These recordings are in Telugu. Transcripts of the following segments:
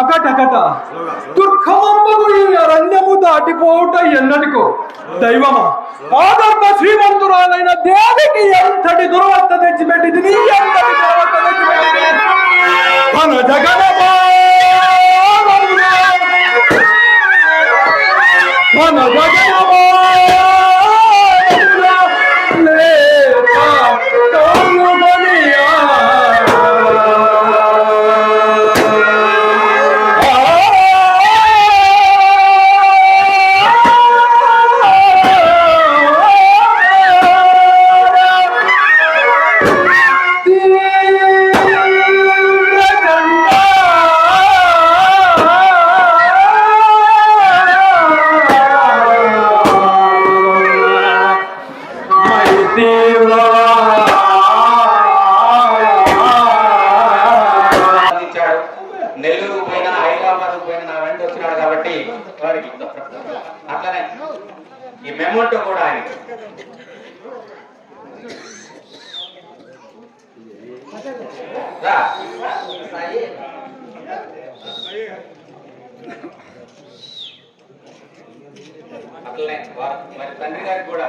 అకటకట దుఃఖమంబగు ఈ అరణ్యము దాటిపోవుట ఎన్నటికో దైవమా ఆదర్భ శ్రీమంతురాలైన దేవికి ఎంతటి దురవస్థ తెచ్చిపెట్టింది. నీ ఎంతటి దురవస్థ తెచ్చిపెట్టింది. మన జగనమా మన జగనమా అందించాడు నెల్లూరు పోయినా హైదరాబాద్ పోయినా నా వెంట వచ్చినాడు కాబట్టి వారికి అట్లనే ఈ మెమోటో కూడా ఆయన అట్లనే వారి మరి తండ్రి గారికి కూడా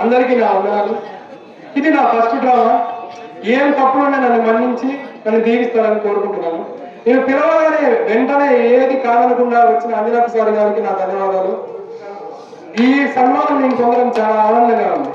అందరికీ నా వందనాలు. ఇది నా ఫస్ట్ డ్రామా. ఏం తప్పులున్నా నన్ను మన్నించి నన్ను దీవిస్తారని కోరుకుంటున్నాను. నేను పిలవగానే వెంటనే ఏది కాదనకుండా వచ్చిన అంజనాథ సార్ గారికి నా ధన్యవాదాలు. ఈ సన్మానం నేను పొందడం చాలా ఆనందంగా ఉంది.